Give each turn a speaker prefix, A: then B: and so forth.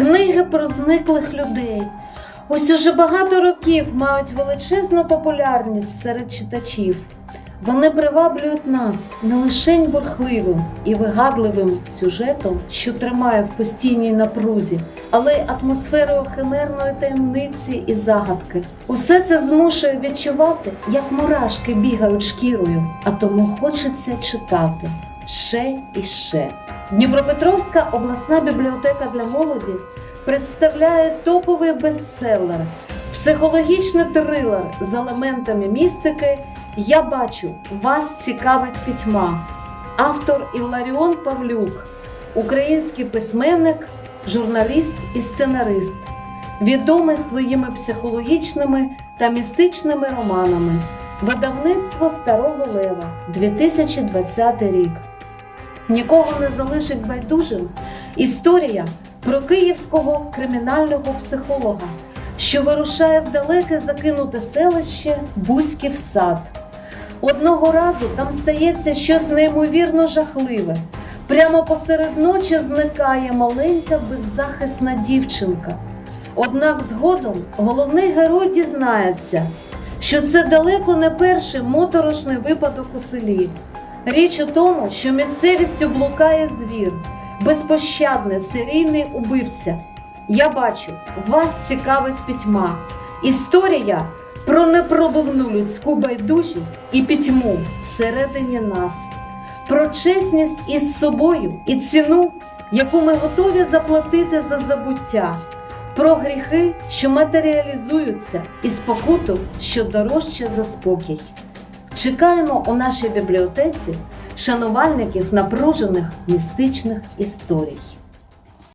A: книги про зниклих людей. Ось уже багато років мають величезну популярність серед читачів. Вони приваблюють нас не лише бурхливим і вигадливим сюжетом, що тримає в постійній напрузі, але й атмосферою химерної таємниці і загадки. Усе це змушує відчувати, як мурашки бігають шкірою, а тому хочеться читати ще і ще. Дніпропетровська обласна бібліотека для молоді представляє топовий бестселер, психологічний трилер з елементами містики. Я бачу, вас цікавить пітьма. Автор Іларіон Павлюк, український письменник, журналіст і сценарист, відомий своїми психологічними та містичними романами. Видавництво Старого Лева 2020 рік. Нікого не залишить байдужим історія про київського кримінального психолога, що вирушає в далеке закинуте селище Бузьків сад. Одного разу там стається щось неймовірно жахливе. Прямо посеред ночі зникає маленька беззахисна дівчинка. Однак згодом головний герой дізнається, що це далеко не перший моторошний випадок у селі. Річ у тому, що місцевістю блукає звір, безпощадний серійний убивця. Я бачу, вас цікавить пітьма. Історія про непробивну людську байдужість і пітьму всередині нас, про чесність із собою і ціну, яку ми готові заплатити за забуття, про гріхи, що матеріалізуються, і спокуту, що дорожче за спокій. Чекаємо у нашій бібліотеці шанувальників напружених містичних історій.